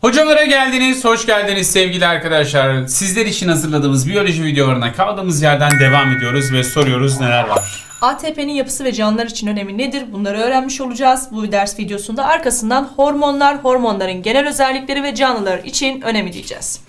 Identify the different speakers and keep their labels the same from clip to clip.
Speaker 1: Hocalara geldiniz, hoş geldiniz sevgili arkadaşlar. Sizler için hazırladığımız biyoloji videolarına kaldığımız yerden devam ediyoruz ve soruyoruz neler var.
Speaker 2: ATP'nin yapısı ve canlılar için önemi nedir? Bunları öğrenmiş olacağız bu ders videosunda. Arkasından hormonlar, hormonların genel özellikleri ve canlılar için önemi diyeceğiz.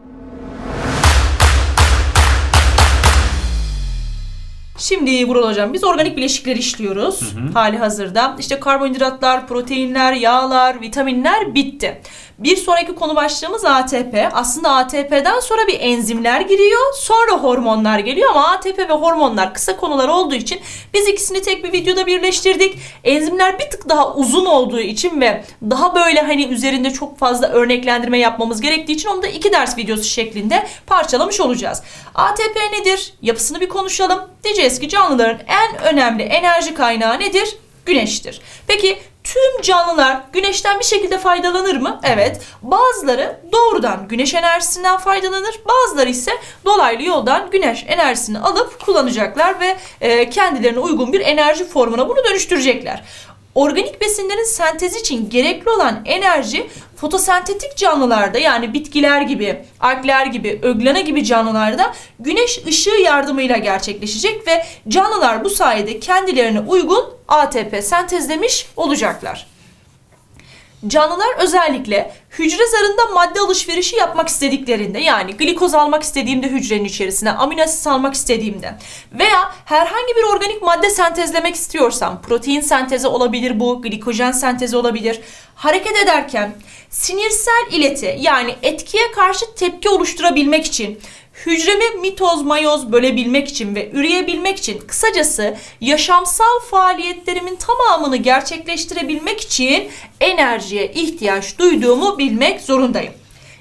Speaker 2: Şimdi Vural Hocam biz organik bileşikleri işliyoruz hali hazırda. İşte karbonhidratlar, proteinler, yağlar, vitaminler bitti. Bir sonraki konu başlığımız ATP. Aslında ATP'den sonra bir enzimler giriyor. Sonra hormonlar geliyor ama ATP ve hormonlar kısa konular olduğu için biz ikisini tek bir videoda birleştirdik. Enzimler bir tık daha uzun olduğu için ve daha böyle hani üzerinde çok fazla örneklendirme yapmamız gerektiği için onu da iki ders videosu şeklinde parçalamış olacağız. ATP nedir? Yapısını bir konuşalım. Diyeceğiz ki canlıların en önemli enerji kaynağı nedir? Güneştir. Peki tüm canlılar güneşten bir şekilde faydalanır mı? Evet. Bazıları doğrudan güneş enerjisinden faydalanır. Bazıları ise dolaylı yoldan güneş enerjisini alıp kullanacaklar ve e, kendilerine uygun bir enerji formuna bunu dönüştürecekler. Organik besinlerin sentezi için gerekli olan enerji fotosentetik canlılarda yani bitkiler gibi, algler gibi, öglana gibi canlılarda güneş ışığı yardımıyla gerçekleşecek ve canlılar bu sayede kendilerine uygun ATP sentezlemiş olacaklar. Canlılar özellikle hücre zarında madde alışverişi yapmak istediklerinde yani glikoz almak istediğimde hücrenin içerisine, amino asit almak istediğimde veya herhangi bir organik madde sentezlemek istiyorsam protein sentezi olabilir bu, glikojen sentezi olabilir. Hareket ederken sinirsel ileti yani etkiye karşı tepki oluşturabilmek için hücremi mitoz mayoz bölebilmek için ve üreyebilmek için kısacası yaşamsal faaliyetlerimin tamamını gerçekleştirebilmek için enerjiye ihtiyaç duyduğumu bilmek zorundayım.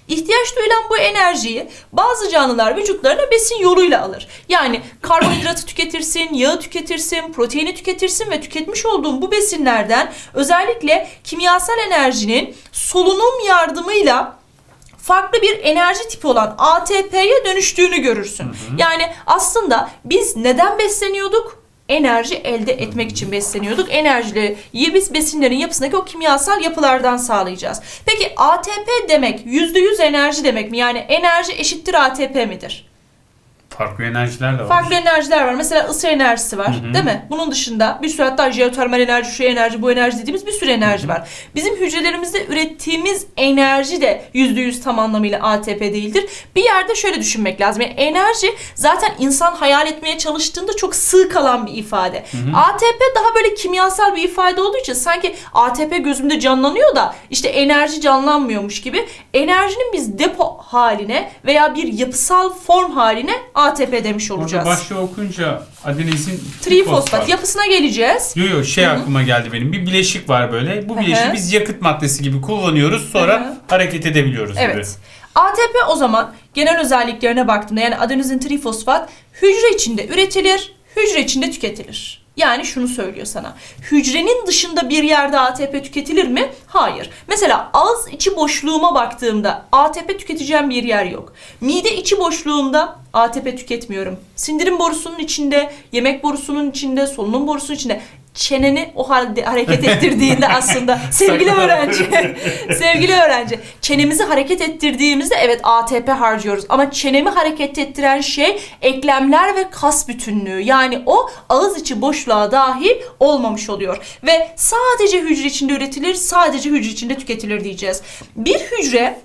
Speaker 2: İhtiyaç duyulan bu enerjiyi bazı canlılar vücutlarına besin yoluyla alır. Yani karbonhidratı tüketirsin, yağı tüketirsin, proteini tüketirsin ve tüketmiş olduğum bu besinlerden özellikle kimyasal enerjinin solunum yardımıyla farklı bir enerji tipi olan ATP'ye dönüştüğünü görürsün. Yani aslında biz neden besleniyorduk? Enerji elde etmek için besleniyorduk. Enerjiyi biz besinlerin yapısındaki o kimyasal yapılardan sağlayacağız. Peki ATP demek %100 enerji demek mi? Yani enerji eşittir ATP midir?
Speaker 1: Farklı enerjiler de var.
Speaker 2: Farklı enerjiler var. Mesela ısı enerjisi var. Değil mi? Bunun dışında bir sürü hatta jeotermal enerji, şu enerji, bu enerji dediğimiz bir sürü enerji var. Bizim hücrelerimizde ürettiğimiz enerji de %100 tam anlamıyla ATP değildir. Bir yerde şöyle düşünmek lazım. Yani enerji zaten insan hayal etmeye çalıştığında çok sığ kalan bir ifade. ATP daha böyle kimyasal bir ifade olduğu için sanki ATP gözümde canlanıyor da işte enerji canlanmıyormuş gibi. Enerjinin biz depo haline veya bir yapısal form haline ATP demiş
Speaker 1: Orada
Speaker 2: olacağız.
Speaker 1: başlığı okunca adenozin
Speaker 2: Trifosfat yapısına geleceğiz.
Speaker 1: Yo yo şey aklıma geldi benim. Bir bileşik var böyle. Bu bileşiği biz yakıt maddesi gibi kullanıyoruz. Sonra
Speaker 2: Hı hı.
Speaker 1: hareket edebiliyoruz gibi.
Speaker 2: Evet. ATP o zaman genel özelliklerine baktığımda yani adenozin trifosfat hücre içinde üretilir, hücre içinde tüketilir. Yani şunu söylüyor sana. Hücrenin dışında bir yerde ATP tüketilir mi? Hayır. Mesela ağız içi boşluğuma baktığımda ATP tüketeceğim bir yer yok. Mide içi boşluğumda ATP tüketmiyorum. Sindirim borusunun içinde, yemek borusunun içinde, solunum borusunun içinde çeneni o halde hareket ettirdiğinde aslında sevgili öğrenci sevgili öğrenci çenemizi hareket ettirdiğimizde evet ATP harcıyoruz ama çenemi hareket ettiren şey eklemler ve kas bütünlüğü yani o ağız içi boşluğa dahil olmamış oluyor ve sadece hücre içinde üretilir sadece hücre içinde tüketilir diyeceğiz. Bir hücre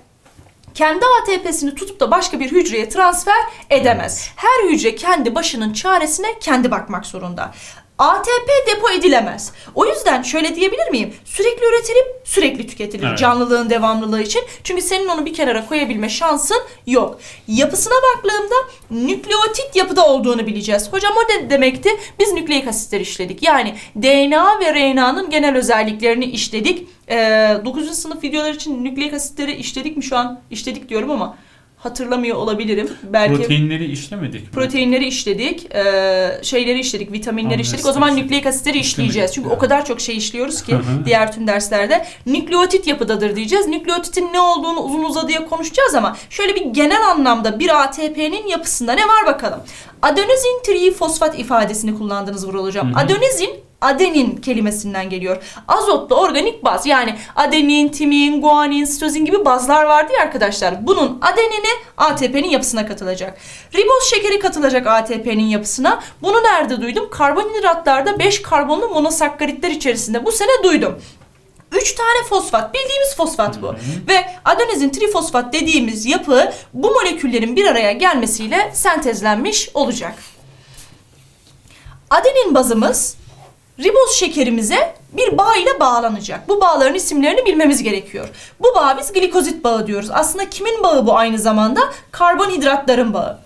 Speaker 2: kendi ATP'sini tutup da başka bir hücreye transfer edemez. Her hücre kendi başının çaresine kendi bakmak zorunda. ATP depo edilemez. O yüzden şöyle diyebilir miyim? Sürekli üretilip sürekli tüketilir
Speaker 1: Evet.
Speaker 2: canlılığın devamlılığı için. Çünkü senin onu bir kenara koyabilme şansın yok. Yapısına baktığımda nükleotit yapıda olduğunu bileceğiz. Hocam o ne demekti? Biz nükleik asitleri işledik. Yani DNA ve RNA'nın genel özelliklerini işledik. Ee, 9. sınıf videolar için nükleik asitleri işledik mi şu an? İşledik diyorum ama hatırlamıyor olabilirim. Belki
Speaker 1: Proteinleri işlemedik mi?
Speaker 2: proteinleri işledik, e, şeyleri işledik, vitaminleri
Speaker 1: Amino
Speaker 2: işledik. O zaman nükleik asitleri işleyeceğiz. Çünkü o kadar çok şey işliyoruz ki diğer tüm derslerde. Nükleotit yapıdadır diyeceğiz. Nükleotitin ne olduğunu uzun uzadıya konuşacağız ama şöyle bir genel anlamda bir ATP'nin yapısında ne var bakalım. Adenozin trifosfat ifadesini kullandınız Vural Hocam.
Speaker 1: Hı hı.
Speaker 2: Adenozin adenin kelimesinden geliyor. Azotlu organik baz yani adenin, timin, guanin, sitozin gibi bazlar vardı ya arkadaşlar. Bunun adenini ATP'nin yapısına katılacak. Riboz şekeri katılacak ATP'nin yapısına. Bunu nerede duydum? Karbonhidratlarda 5 karbonlu monosakkaritler içerisinde bu sene duydum. 3 tane fosfat, bildiğimiz fosfat bu. Ve adenozin trifosfat dediğimiz yapı bu moleküllerin bir araya gelmesiyle sentezlenmiş olacak. Adenin bazımız riboz şekerimize bir bağ ile bağlanacak. Bu bağların isimlerini bilmemiz gerekiyor. Bu bağı biz glikozit bağı diyoruz. Aslında kimin bağı bu aynı zamanda? Karbonhidratların bağı.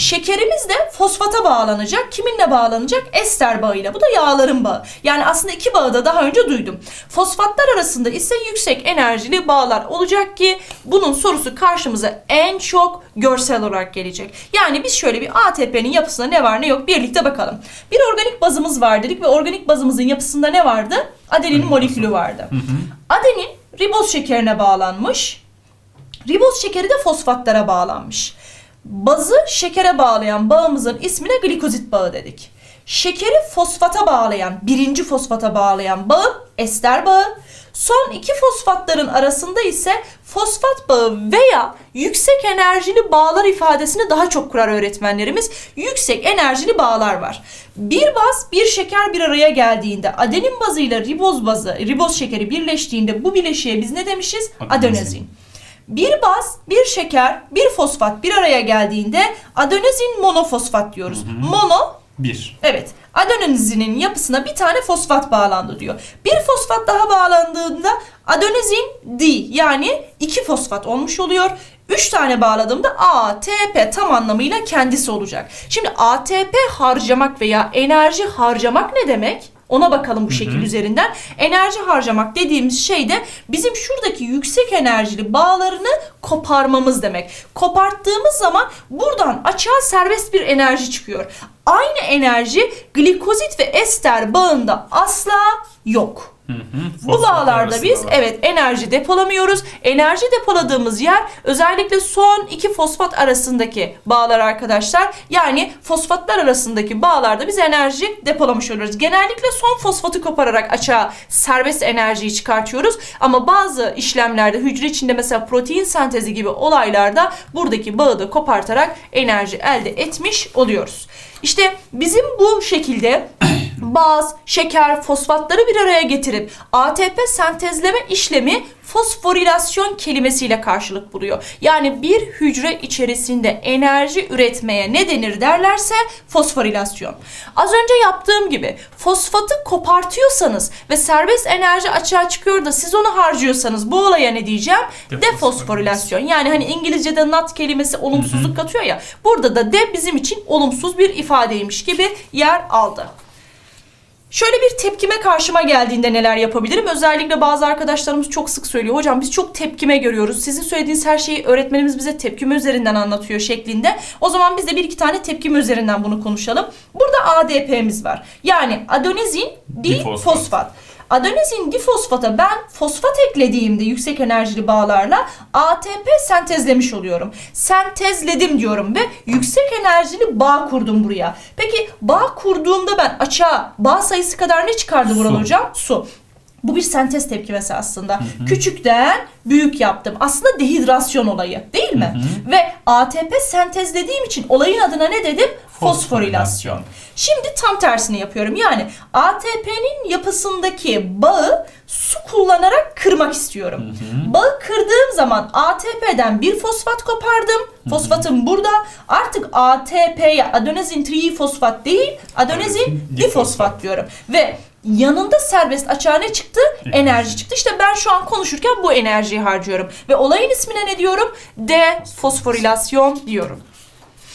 Speaker 2: Şekerimiz de fosfata bağlanacak. Kiminle bağlanacak? Ester bağıyla. Bu da yağların bağı. Yani aslında iki bağı da daha önce duydum. Fosfatlar arasında ise yüksek enerjili bağlar olacak ki bunun sorusu karşımıza en çok görsel olarak gelecek. Yani biz şöyle bir ATP'nin yapısında ne var ne yok birlikte bakalım. Bir organik bazımız var dedik ve organik bazımızın yapısında ne vardı? Adenin molekülü vardı. Adenin riboz şekerine bağlanmış. Riboz şekeri de fosfatlara bağlanmış. Bazı şekere bağlayan bağımızın ismine glikozit bağı dedik. Şekeri fosfata bağlayan, birinci fosfata bağlayan bağ ester bağı. Son iki fosfatların arasında ise fosfat bağı veya yüksek enerjili bağlar ifadesini daha çok kurar öğretmenlerimiz. Yüksek enerjili bağlar var. Bir baz, bir şeker bir araya geldiğinde adenin bazıyla riboz bazı, riboz şekeri birleştiğinde bu bileşiğe biz ne demişiz?
Speaker 1: Adenozin.
Speaker 2: Bir baz, bir şeker, bir fosfat bir araya geldiğinde adenozin monofosfat diyoruz. Mono,
Speaker 1: 1.
Speaker 2: evet, adenozinin yapısına bir tane fosfat bağlandı diyor. Bir fosfat daha bağlandığında adenozin D yani iki fosfat olmuş oluyor. Üç tane bağladığımda ATP tam anlamıyla kendisi olacak. Şimdi ATP harcamak veya enerji harcamak ne demek? Ona bakalım bu şekil üzerinden. Enerji harcamak dediğimiz şey de bizim şuradaki yüksek enerjili bağlarını koparmamız demek. Koparttığımız zaman buradan açığa serbest bir enerji çıkıyor. Aynı enerji glikozit ve ester bağında asla yok. Bu bağlarda biz evet enerji depolamıyoruz. Enerji depoladığımız yer özellikle son iki fosfat arasındaki bağlar arkadaşlar. Yani fosfatlar arasındaki bağlarda biz enerji depolamış oluyoruz. Genellikle son fosfatı kopararak açığa serbest enerjiyi çıkartıyoruz. Ama bazı işlemlerde hücre içinde mesela protein sentezi gibi olaylarda buradaki bağı da kopartarak enerji elde etmiş oluyoruz. İşte bizim bu şekilde baz, şeker, fosfatları bir araya getirip ATP sentezleme işlemi fosforilasyon kelimesiyle karşılık buluyor. Yani bir hücre içerisinde enerji üretmeye ne denir derlerse fosforilasyon. Az önce yaptığım gibi fosfatı kopartıyorsanız ve serbest enerji açığa çıkıyor da siz onu harcıyorsanız bu olaya ne diyeceğim?
Speaker 1: Defosforilasyon.
Speaker 2: Yani hani İngilizce'de not kelimesi olumsuzluk katıyor ya. Burada da de bizim için olumsuz bir ifadeymiş gibi yer aldı. Şöyle bir tepkime karşıma geldiğinde neler yapabilirim? Özellikle bazı arkadaşlarımız çok sık söylüyor. Hocam biz çok tepkime görüyoruz. Sizin söylediğiniz her şeyi öğretmenimiz bize tepkime üzerinden anlatıyor şeklinde. O zaman biz de bir iki tane tepkime üzerinden bunu konuşalım. Burada ADP'miz var. Yani adenozin
Speaker 1: Difosfat.
Speaker 2: difosfat. Adenozin difosfata ben fosfat eklediğimde yüksek enerjili bağlarla ATP sentezlemiş oluyorum. Sentezledim diyorum ve yüksek enerjili bağ kurdum buraya. Peki bağ kurduğumda ben açığa bağ sayısı kadar ne çıkardı Vural hocam? Su. Bu bir sentez tepkimesi aslında. Küçükten büyük yaptım. Aslında dehidrasyon olayı değil mi? Ve ATP sentezlediğim için olayın adına ne dedim? Fosforilasyon. Şimdi tam tersini yapıyorum. Yani ATP'nin yapısındaki bağı su kullanarak kırmak istiyorum. Bağı kırdığım zaman ATP'den bir fosfat kopardım. Fosfatım burada. Artık ATP'ye adenozin trifosfat değil, adenozin difosfat. diyorum. Ve yanında serbest açığa ne çıktı? Enerji çıktı. İşte ben şu an konuşurken bu enerjiyi harcıyorum. Ve olayın ismine ne diyorum? Defosforilasyon diyorum.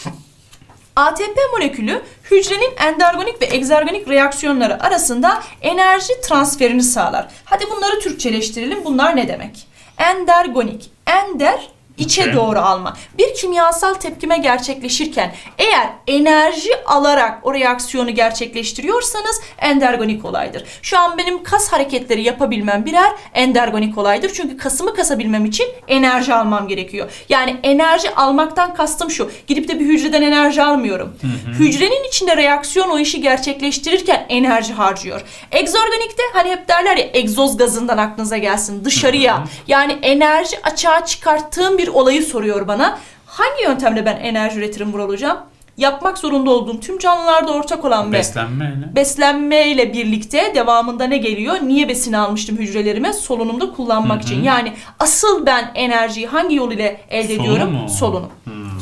Speaker 2: ATP molekülü hücrenin endergonik ve egzergonik reaksiyonları arasında enerji transferini sağlar. Hadi bunları Türkçeleştirelim. Bunlar ne demek? Endergonik. Ender içe
Speaker 1: Okey.
Speaker 2: doğru alma. Bir kimyasal tepkime gerçekleşirken eğer enerji alarak o reaksiyonu gerçekleştiriyorsanız endergonik olaydır. Şu an benim kas hareketleri yapabilmem birer endergonik olaydır. Çünkü kasımı kasabilmem için enerji almam gerekiyor. Yani enerji almaktan kastım şu. Gidip de bir hücreden enerji almıyorum. Hücrenin içinde reaksiyon o işi gerçekleştirirken enerji harcıyor. Egzorganikte hani hep derler ya egzoz gazından aklınıza gelsin dışarıya. Yani enerji açığa çıkarttığım bir olayı soruyor bana. Hangi yöntemle ben enerji üretirim Vural Hocam? Yapmak zorunda olduğum tüm canlılarda ortak olan ve
Speaker 1: Beslenme ne?
Speaker 2: beslenme ile birlikte devamında ne geliyor? Niye besin almıştım hücrelerime? Solunumda kullanmak için. Yani asıl ben enerjiyi hangi yol ile elde
Speaker 1: Solunum
Speaker 2: ediyorum?
Speaker 1: mu?
Speaker 2: Solunum.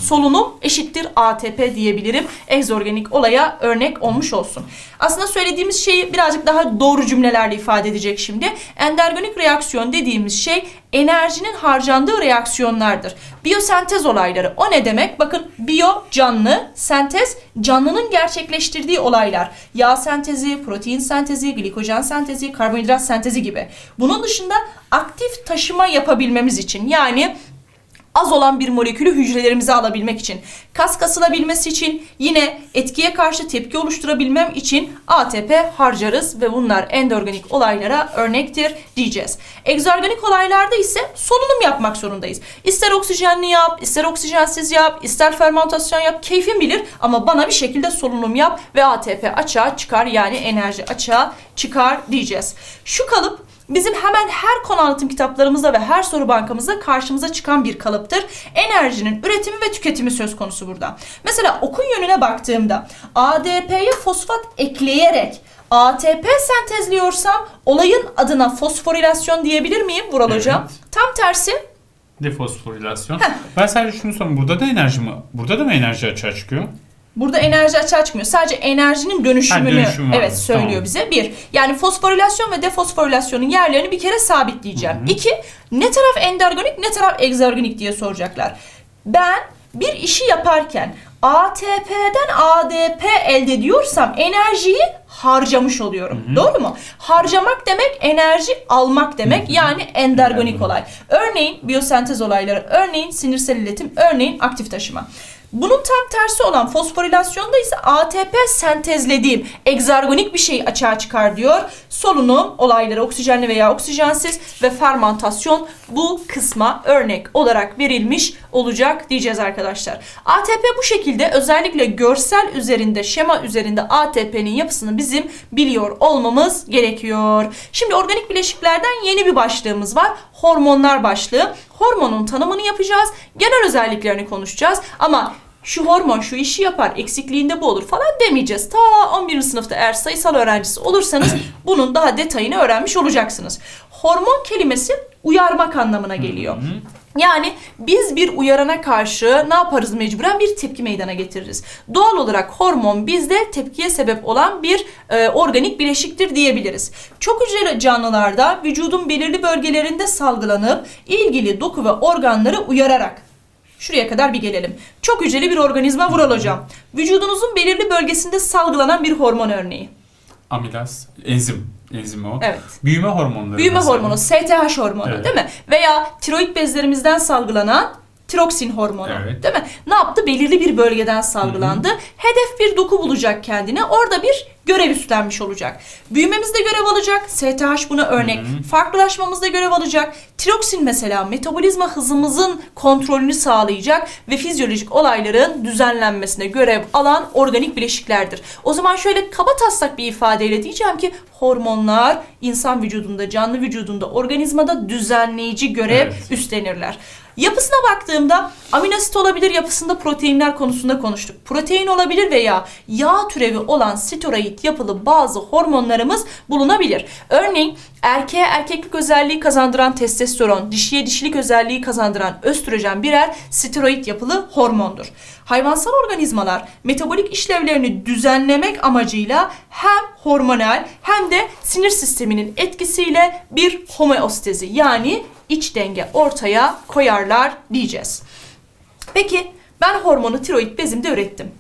Speaker 2: Solunum eşittir ATP diyebilirim. Egzorganik olaya örnek olmuş olsun. Aslında söylediğimiz şeyi birazcık daha doğru cümlelerle ifade edecek şimdi. Endergonik reaksiyon dediğimiz şey enerjinin harcandığı reaksiyonlardır. Biyosentez olayları. O ne demek? Bakın biyo canlı, sentez canlının gerçekleştirdiği olaylar. Yağ sentezi, protein sentezi, glikojen sentezi, karbonhidrat sentezi gibi. Bunun dışında aktif taşıma yapabilmemiz için yani az olan bir molekülü hücrelerimize alabilmek için, kas kasılabilmesi için, yine etkiye karşı tepki oluşturabilmem için ATP harcarız ve bunlar endorganik olaylara örnektir diyeceğiz. Egzorganik olaylarda ise solunum yapmak zorundayız. İster oksijenli yap, ister oksijensiz yap, ister fermentasyon yap, keyfin bilir ama bana bir şekilde solunum yap ve ATP açığa çıkar yani enerji açığa çıkar diyeceğiz. Şu kalıp Bizim hemen her konu anlatım kitaplarımızda ve her soru bankamızda karşımıza çıkan bir kalıptır. Enerjinin üretimi ve tüketimi söz konusu burada. Mesela okun yönüne baktığımda ADP'ye fosfat ekleyerek ATP sentezliyorsam olayın adına fosforilasyon diyebilir miyim Vural
Speaker 1: Evet.
Speaker 2: Hocam? Tam tersi
Speaker 1: Defosforilasyon.
Speaker 2: Heh.
Speaker 1: Ben sadece şunu sorayım. Burada da enerji mi? Burada da mı enerji açığa çıkıyor?
Speaker 2: Burada enerji açığa çıkmıyor. Sadece enerjinin dönüşümünü
Speaker 1: Ha, dönüşüm var.
Speaker 2: evet söylüyor
Speaker 1: Tamam.
Speaker 2: bize. Bir, yani fosforilasyon ve defosforilasyonun yerlerini bir kere sabitleyeceğim. İki, ne taraf endergonik ne taraf egzergonik diye soracaklar. Ben bir işi yaparken ATP'den ADP elde ediyorsam enerjiyi harcamış oluyorum. Doğru mu? Harcamak demek enerji almak demek. Yani endergonik olay. Örneğin biyosentez olayları, örneğin sinirsel iletim, örneğin aktif taşıma. Bunun tam tersi olan fosforilasyonda ise ATP sentezlediğim egzergonik bir şey açığa çıkar diyor. Solunum olayları oksijenli veya oksijensiz ve fermentasyon bu kısma örnek olarak verilmiş olacak diyeceğiz arkadaşlar. ATP bu şekilde özellikle görsel üzerinde, şema üzerinde ATP'nin yapısını bizim biliyor olmamız gerekiyor. Şimdi organik bileşiklerden yeni bir başlığımız var. Hormonlar başlığı. Hormonun tanımını yapacağız. Genel özelliklerini konuşacağız. Ama şu hormon şu işi yapar, eksikliğinde bu olur falan demeyeceğiz. Ta 11. sınıfta eğer sayısal öğrencisi olursanız bunun daha detayını öğrenmiş olacaksınız. Hormon kelimesi uyarmak anlamına geliyor. Yani biz bir uyarana karşı ne yaparız mecburen bir tepki meydana getiririz. Doğal olarak hormon bizde tepkiye sebep olan bir e, organik bileşiktir diyebiliriz. Çok hücreli canlılarda vücudun belirli bölgelerinde salgılanıp ilgili doku ve organları uyararak Şuraya kadar bir gelelim. Çok hücreli bir organizma Vural hocam. Vücudunuzun belirli bölgesinde salgılanan bir hormon örneği.
Speaker 1: Amilaz, enzim. Enzim o.
Speaker 2: Evet.
Speaker 1: Büyüme hormonları.
Speaker 2: Büyüme
Speaker 1: mesela.
Speaker 2: hormonu, STH hormonu
Speaker 1: Evet.
Speaker 2: değil mi? Veya tiroid bezlerimizden salgılanan tiroksin hormonu
Speaker 1: Evet.
Speaker 2: değil mi? Ne yaptı? Belirli bir bölgeden salgılandı. Hedef bir doku bulacak kendine. Orada bir görev üstlenmiş olacak. Büyümemizde görev alacak. STH buna örnek. Farklılaşmamızda görev alacak. Tiroksin mesela metabolizma hızımızın kontrolünü sağlayacak ve fizyolojik olayların düzenlenmesine görev alan organik bileşiklerdir. O zaman şöyle kaba taslak bir ifadeyle diyeceğim ki hormonlar insan vücudunda, canlı vücudunda, organizmada düzenleyici görev
Speaker 1: Evet.
Speaker 2: üstlenirler. Yapısına baktığımda aminosit olabilir yapısında proteinler konusunda konuştuk. Protein olabilir veya yağ türevi olan steroid yapılı bazı hormonlarımız bulunabilir. Örneğin erkeğe erkeklik özelliği kazandıran testosteron, dişiye dişilik özelliği kazandıran östrojen birer steroid yapılı hormondur. Hayvansal organizmalar metabolik işlevlerini düzenlemek amacıyla hem hormonal hem de sinir sisteminin etkisiyle bir homeostezi yani iç denge ortaya koyarlar diyeceğiz. Peki ben hormonu tiroid bezimde ürettim.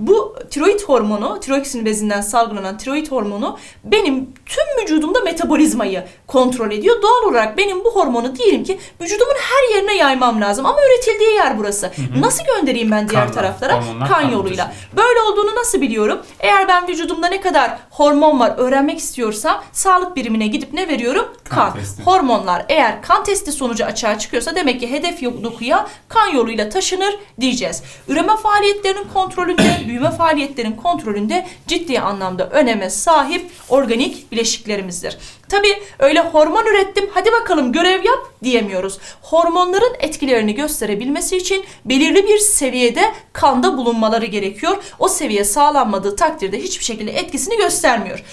Speaker 2: Bu tiroid hormonu, tiroidsin bezinden salgılanan tiroid hormonu benim tüm vücudumda metabolizmayı kontrol ediyor. Doğal olarak benim bu hormonu diyelim ki vücudumun her yerine yaymam lazım ama üretildiği yer burası. Nasıl göndereyim ben diğer
Speaker 1: Kanla,
Speaker 2: taraflara? kan yoluyla.
Speaker 1: taşınır.
Speaker 2: Böyle olduğunu nasıl biliyorum? Eğer ben vücudumda ne kadar hormon var öğrenmek istiyorsam sağlık birimine gidip ne veriyorum?
Speaker 1: Kan
Speaker 2: Kan. Hormonlar eğer kan testi sonucu açığa çıkıyorsa demek ki hedef dokuya kan yoluyla taşınır diyeceğiz. Üreme faaliyetlerinin kontrolünde, büyüme faaliyetlerinin kontrolünde ciddi anlamda öneme sahip organik bileşiklerimizdir. Tabi öyle hormon ürettim hadi bakalım görev yap diyemiyoruz. Hormonların etkilerini gösterebilmesi için belirli bir seviyede kanda bulunmaları gerekiyor. O seviye sağlanmadığı takdirde hiçbir şekilde etkisini göstermiyor.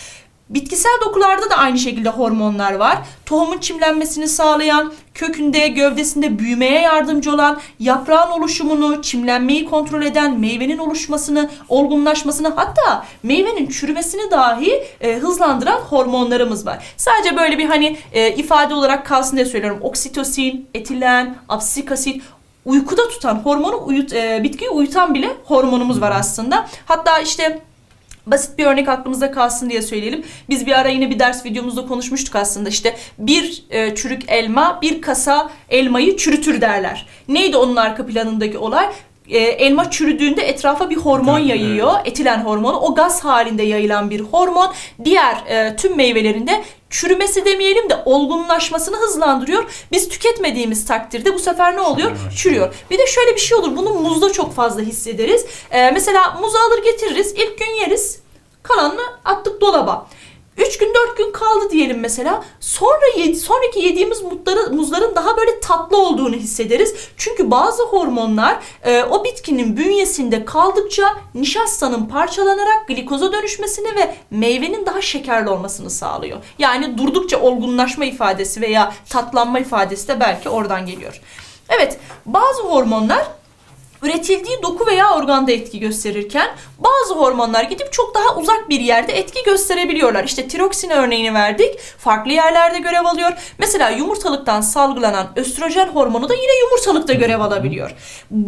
Speaker 2: Bitkisel dokularda da aynı şekilde hormonlar var. Tohumun çimlenmesini sağlayan, kökünde, gövdesinde büyümeye yardımcı olan, yaprağın oluşumunu, çimlenmeyi kontrol eden, meyvenin oluşmasını, olgunlaşmasını hatta meyvenin çürümesini dahi e, hızlandıran hormonlarımız var. Sadece böyle bir hani e, ifade olarak kalsın diye söylüyorum. Oksitosin, etilen, absik asit uykuda tutan hormonu uyut, e, bitkiyi uyutan bile hormonumuz var aslında. Hatta işte Basit bir örnek aklımızda kalsın diye söyleyelim. Biz bir ara yine bir ders videomuzda konuşmuştuk aslında işte bir e, çürük elma bir kasa elmayı çürütür derler. Neydi onun arka planındaki olay? E, elma çürüdüğünde etrafa bir hormon
Speaker 1: Evet.
Speaker 2: yayıyor. Etilen hormonu. O gaz halinde yayılan bir hormon. Diğer e, tüm meyvelerinde çürümesi demeyelim de olgunlaşmasını hızlandırıyor. Biz tüketmediğimiz takdirde bu sefer ne oluyor?
Speaker 1: Çürüyor.
Speaker 2: Bir de şöyle bir şey olur. Bunu muzda çok fazla hissederiz. Ee, mesela muzu alır getiririz. ilk gün yeriz. Kalanını attık dolaba. 3 gün 4 gün kaldı diyelim mesela. Sonra yedi, sonraki yediğimiz mutları, muzların daha böyle tatlı olduğunu hissederiz. Çünkü bazı hormonlar e, o bitkinin bünyesinde kaldıkça nişastanın parçalanarak glikoza dönüşmesini ve meyvenin daha şekerli olmasını sağlıyor. Yani durdukça olgunlaşma ifadesi veya tatlanma ifadesi de belki oradan geliyor. Evet, bazı hormonlar üretildiği doku veya organda etki gösterirken bazı hormonlar gidip çok daha uzak bir yerde etki gösterebiliyorlar. İşte tiroksin örneğini verdik. Farklı yerlerde görev alıyor. Mesela yumurtalıktan salgılanan östrojen hormonu da yine yumurtalıkta görev alabiliyor.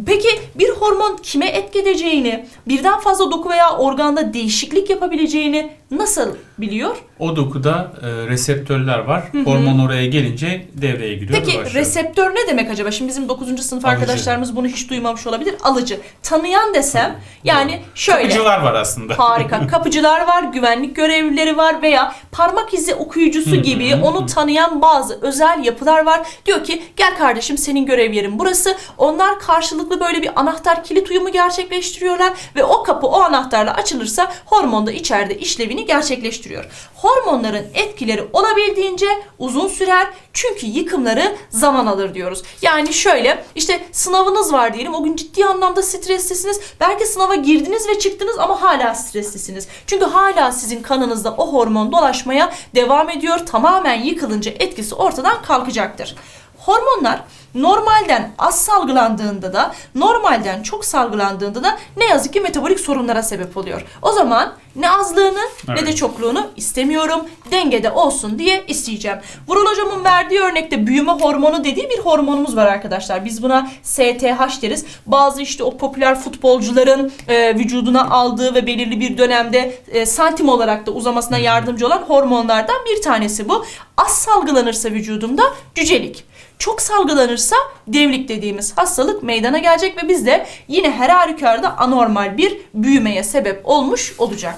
Speaker 2: Peki bir hormon kime etki edeceğini, birden fazla doku veya organda değişiklik yapabileceğini nasıl biliyor?
Speaker 1: O dokuda e, reseptörler var. Hormon oraya gelince devreye giriyor
Speaker 2: Peki reseptör ne demek acaba? Şimdi bizim 9. sınıf
Speaker 1: Alıcı.
Speaker 2: arkadaşlarımız bunu hiç duymamış olabilir. Alıcı. Tanıyan desem yani şöyle.
Speaker 1: Kapıcılar var aslında.
Speaker 2: Harika. Kapıcılar var, güvenlik görevlileri var veya parmak izi okuyucusu gibi onu tanıyan bazı özel yapılar var. Diyor ki gel kardeşim senin görev yerin burası. Onlar karşılıklı böyle bir anahtar kilit uyumu gerçekleştiriyorlar ve o kapı o anahtarla açılırsa hormon da içeride işlevini gerçekleştiriyor. Hormonların etkileri olabildiğince uzun sürer çünkü yıkımları zaman alır diyoruz. Yani şöyle işte sınavınız var diyelim o gün ciddi anlamda streslisiniz. Belki sınava girdiniz ve çıktınız ama hala streslisiniz. Çünkü hala sizin kanınızda o hormon dolaşmaya devam ediyor. Tamamen yıkılınca etkisi ortadan kalkacaktır. Hormonlar normalden az salgılandığında da normalden çok salgılandığında da ne yazık ki metabolik sorunlara sebep oluyor. O zaman ne azlığını ne de
Speaker 1: Evet.
Speaker 2: çokluğunu istemiyorum. Dengede olsun diye isteyeceğim. Vural hocamın verdiği örnekte büyüme hormonu dediği bir hormonumuz var arkadaşlar. Biz buna STH deriz. Bazı işte o popüler futbolcuların e, vücuduna aldığı ve belirli bir dönemde e, santim olarak da uzamasına yardımcı olan hormonlardan bir tanesi bu. Az salgılanırsa vücudumda cücelik. Çok salgılanırsa devlik dediğimiz hastalık meydana gelecek ve bizde yine her halükarda anormal bir büyümeye sebep olmuş olacak.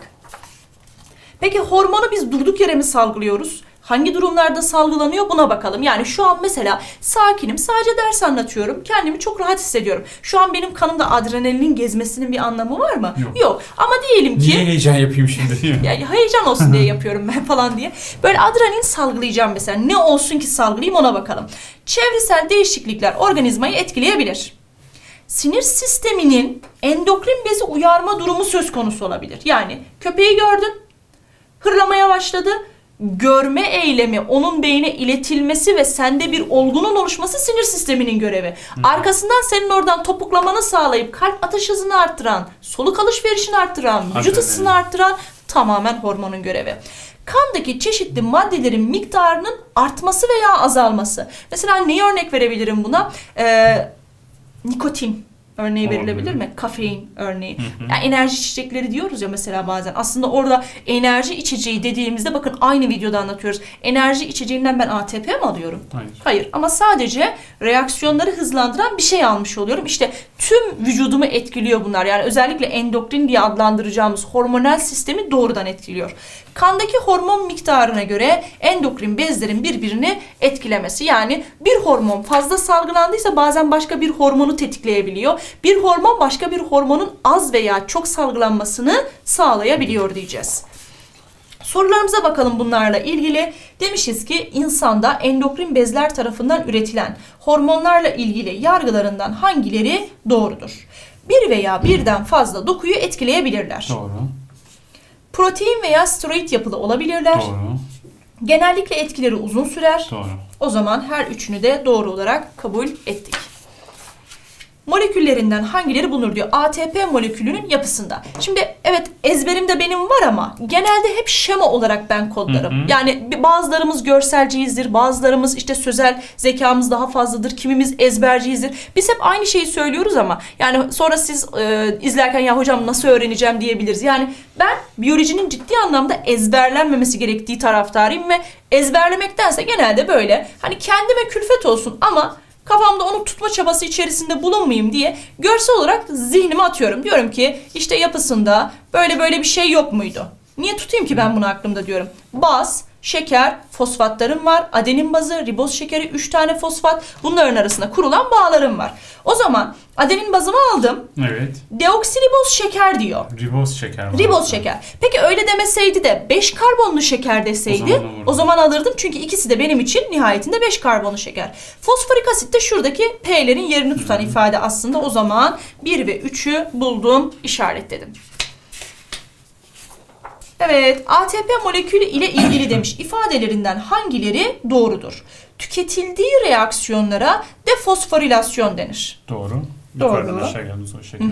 Speaker 2: Peki hormonu biz durduk yere mi salgılıyoruz? Hangi durumlarda salgılanıyor buna bakalım. Yani şu an mesela sakinim sadece ders anlatıyorum. Kendimi çok rahat hissediyorum. Şu an benim kanımda adrenalinin gezmesinin bir anlamı var mı?
Speaker 1: Yok.
Speaker 2: Ama diyelim ki...
Speaker 1: Niye heyecan yapayım şimdi?
Speaker 2: Yani heyecan olsun diye yapıyorum ben falan diye. Böyle adrenalin salgılayacağım mesela. Ne olsun ki salgılayayım ona bakalım. Çevresel değişiklikler organizmayı etkileyebilir. Sinir sisteminin endokrin bezi uyarma durumu söz konusu olabilir. Yani köpeği gördün, hırlamaya başladı. Görme eylemi, onun beyne iletilmesi ve sende bir olgunun oluşması sinir sisteminin görevi. Arkasından senin oradan topuklamanı sağlayıp kalp atış hızını arttıran, soluk alışverişini arttıran, vücut ısısını arttıran tamamen hormonun görevi. Kandaki çeşitli maddelerin miktarının artması veya azalması. Mesela neyi örnek verebilirim buna? Ee, nikotin örneği verilebilir mi? Kafein örneği. Yani enerji içecekleri diyoruz ya mesela bazen. Aslında orada enerji içeceği dediğimizde bakın aynı videoda anlatıyoruz. Enerji içeceğinden ben ATP mi alıyorum?
Speaker 1: Hayır.
Speaker 2: Hayır ama sadece reaksiyonları hızlandıran bir şey almış oluyorum. İşte tüm vücudumu etkiliyor bunlar. Yani özellikle endokrin diye adlandıracağımız hormonal sistemi doğrudan etkiliyor. Kandaki hormon miktarına göre endokrin bezlerin birbirini etkilemesi. Yani bir hormon fazla salgılandıysa bazen başka bir hormonu tetikleyebiliyor. Bir hormon başka bir hormonun az veya çok salgılanmasını sağlayabiliyor diyeceğiz. Sorularımıza bakalım bunlarla ilgili. Demişiz ki insanda endokrin bezler tarafından üretilen hormonlarla ilgili yargılarından hangileri doğrudur? Bir veya birden fazla dokuyu etkileyebilirler.
Speaker 1: Doğru.
Speaker 2: Protein veya steroid yapılı olabilirler.
Speaker 1: Doğru.
Speaker 2: Genellikle etkileri uzun sürer.
Speaker 1: Doğru.
Speaker 2: O zaman her üçünü de doğru olarak kabul ettik. Moleküllerinden hangileri bulunur diyor. ATP molekülünün yapısında. Şimdi evet ezberimde benim var ama genelde hep şema olarak ben kodlarım.
Speaker 1: Hı hı.
Speaker 2: Yani bazılarımız görselciyizdir, bazılarımız işte sözel zekamız daha fazladır, kimimiz ezberciyizdir. Biz hep aynı şeyi söylüyoruz ama yani sonra siz e, izlerken ya hocam nasıl öğreneceğim diyebiliriz. Yani ben biyolojinin ciddi anlamda ezberlenmemesi gerektiği taraftarıyım ve ezberlemektense genelde böyle hani kendime külfet olsun ama kafamda onu tutma çabası içerisinde bulunmayayım diye görsel olarak zihnime atıyorum. Diyorum ki işte yapısında böyle böyle bir şey yok muydu? Niye tutayım ki ben bunu aklımda diyorum. Baz, şeker, fosfatlarım var. Adenin bazı, riboz şekeri, 3 tane fosfat. Bunların arasında kurulan bağlarım var. O zaman adenin bazımı aldım.
Speaker 1: Evet.
Speaker 2: Deoksiriboz şeker diyor.
Speaker 1: Riboz şeker var.
Speaker 2: Riboz şeker. Peki öyle demeseydi de 5 karbonlu şeker deseydi
Speaker 1: O zaman olurdu.
Speaker 2: o zaman alırdım. Çünkü ikisi de benim için nihayetinde 5 karbonlu şeker. Fosforik asit de şuradaki P'lerin yerini tutan ifade aslında. O zaman 1 ve 3'ü buldum, işaretledim. Evet, ATP molekülü ile ilgili demiş ifadelerinden hangileri doğrudur? Tüketildiği reaksiyonlara defosforilasyon denir.
Speaker 1: Doğru.
Speaker 2: Doğru.
Speaker 1: Yukarıdan aşağı geldiğimiz o şekilde.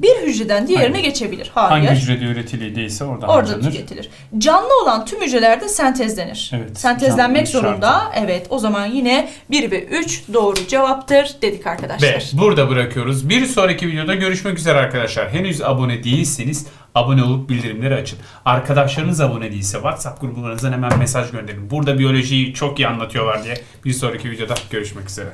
Speaker 2: Bir hücreden diğerine
Speaker 1: Hayır.
Speaker 2: geçebilir. Hayır.
Speaker 1: Hangi hücrede üretildiyse orada,
Speaker 2: Orada
Speaker 1: harcanır.
Speaker 2: tüketilir. Canlı olan tüm hücrelerde sentezlenir.
Speaker 1: Evet,
Speaker 2: Sentezlenmek
Speaker 1: canlı
Speaker 2: zorunda. Evet o zaman yine 1 ve 3 doğru cevaptır dedik arkadaşlar.
Speaker 1: Ve burada bırakıyoruz. Bir sonraki videoda görüşmek üzere arkadaşlar. Henüz abone değilseniz abone olup bildirimleri açın. Arkadaşlarınız abone değilse WhatsApp gruplarınızdan hemen mesaj gönderin. Burada biyolojiyi çok iyi anlatıyorlar diye. Bir sonraki videoda görüşmek üzere.